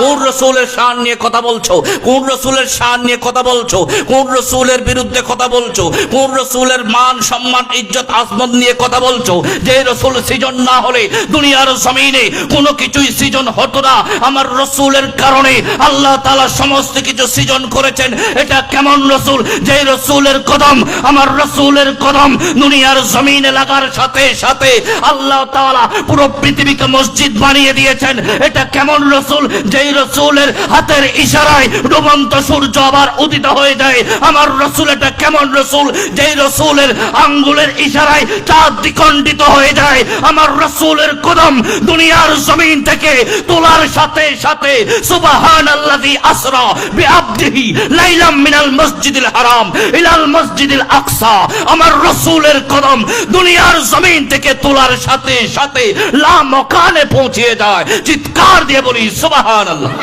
কোন রসুলের শান নিয়ে কথা বলছো? কোন রসুলের শান নিয়ে কথা বলছো? কোন রসুলের বিরুদ্ধে কথা বলছো? কোন রসুলের মান, সম্মান, ইজ্জত আসমত নিয়ে কথা বলছো? যে রসুল সৃজন না হলে দুনিয়ার জমিনে কোনো কিছুই সৃজন হতো না। আমার রসুলের কারণে আল্লাহ তালা সমস্ত কিছু সৃজন করেছেন। এটা কেমন রসুল? যে রসুলের কদম, আমার রসুলের কদম দুনিয়ার জমিনে লাগার সাথে সাথে আল্লাহ তাআলা পুরো পৃথিবীকে মসজিদ বানিয়ে দিয়েছেন। এটা কেমন রসুল? যেই রসুলের হাতের ইশারায় ডুবন্ত সূর্য আবার উদিত হয়ে যায়। আমার রসুল এটা কেমন রসুল? যেই রসুলের আঙ্গুলের ইশারায় চাঁদ দ্বিখণ্ডিত হয়ে যায়। আমার রসুলের কদম দুনিয়ার জমিন থেকে তোলার সাথে সাথে সুবাহান আল্লাযী আসরা বিআবদিহি লাইলাম মিনাল মসজিদিল হারাম ইলাল মসজিদিল আকসা। আমার রসুলের কদম দুনিয়ার জমিন থেকে তোলার সাথে সাথে লা মকানে পৌঁছে যায়। চিৎকার দিয়ে বলি সুবাহান আল্লাহ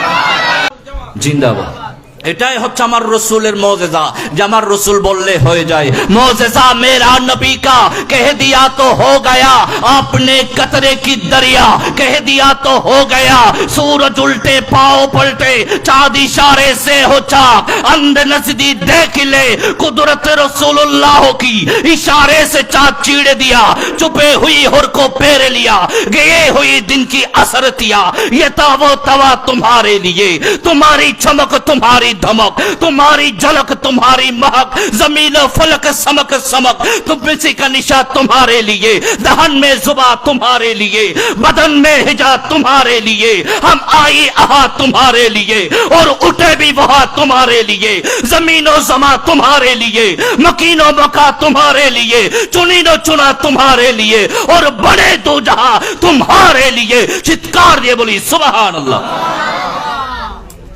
জিন্দাবাদ। এটাই হচ্ছে আমার রসুলের মজেজা যে আমার রসুল বললে হয়ে যায় মজেজা মেরা নবী কা কহ দিয়া তো হো গয়া আপনে কতরে কি দরিয়া कह दिया तो हो गया सूरज उल्टे पाओ पलटे चांद इशारे से हो चाक अंध नजदी देख ले कुदरत रसूलुल्लाह की इशारे से चांद चीड़ दिया चुपे हुई हुर को पेर लिया गए हुई दिन की असरतिया ये तावो तवा तुम्हारे लिए तुम्हारी चमक तुम्हारी धमक तुम्हारी झलक तुम्हारी महक जमीन फलक समक समक तुम किसी का निशा तुम्हारे लिए दहन में जुबा तुम्हारे लिए बदन में हिजा तुम्हारे लिए हम आई आहा तुम्हारे लिए और उठे भी वहा तुम्हारे लिए जमीनो जमा तुम्हारे लिए मकीनो मका तुम्हारे लिए चुनीनो चुना तुम्हारे लिए और बड़े दो जहां तुम्हारे लिए चित्कार দিয়ে বলি সুবহানাল্লাহ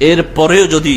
এর পরেও যদি